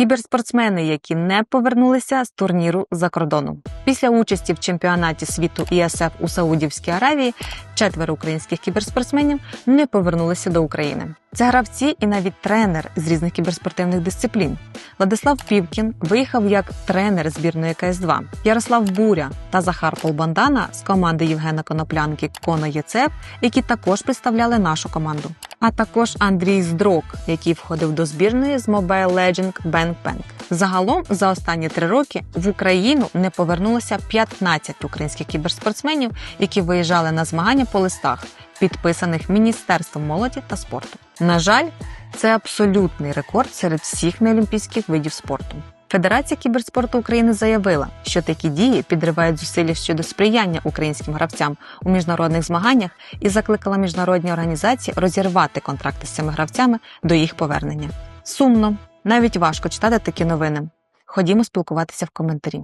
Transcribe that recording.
Кіберспортсмени, які не повернулися з турніру за кордоном. Після участі в чемпіонаті світу ІСФ у Саудівській Аравії четверо українських кіберспортсменів не повернулися до України. Це гравці і навіть тренер з різних кіберспортивних дисциплін. Владислав Півкін виїхав як тренер збірної КС2. Ярослав Буря та Захар Полбандана з команди Євгена Коноплянки Коно ЄЦЕП, які також представляли нашу команду. А також Андрій Здрок, який входив до збірної з Mobile Legend Bang Bang. Загалом за останні три роки в Україну не повернулося 15 українських кіберспортсменів, які виїжджали на змагання по листах, підписаних Міністерством молоді та спорту. На жаль, це абсолютний рекорд серед всіх неолімпійських видів спорту. Федерація кіберспорту України заявила, що такі дії підривають зусилля щодо сприяння українським гравцям у міжнародних змаганнях і закликала міжнародні організації розірвати контракти з цими гравцями до їх повернення. Сумно, навіть важко читати такі новини. Ходімо спілкуватися в коментарі.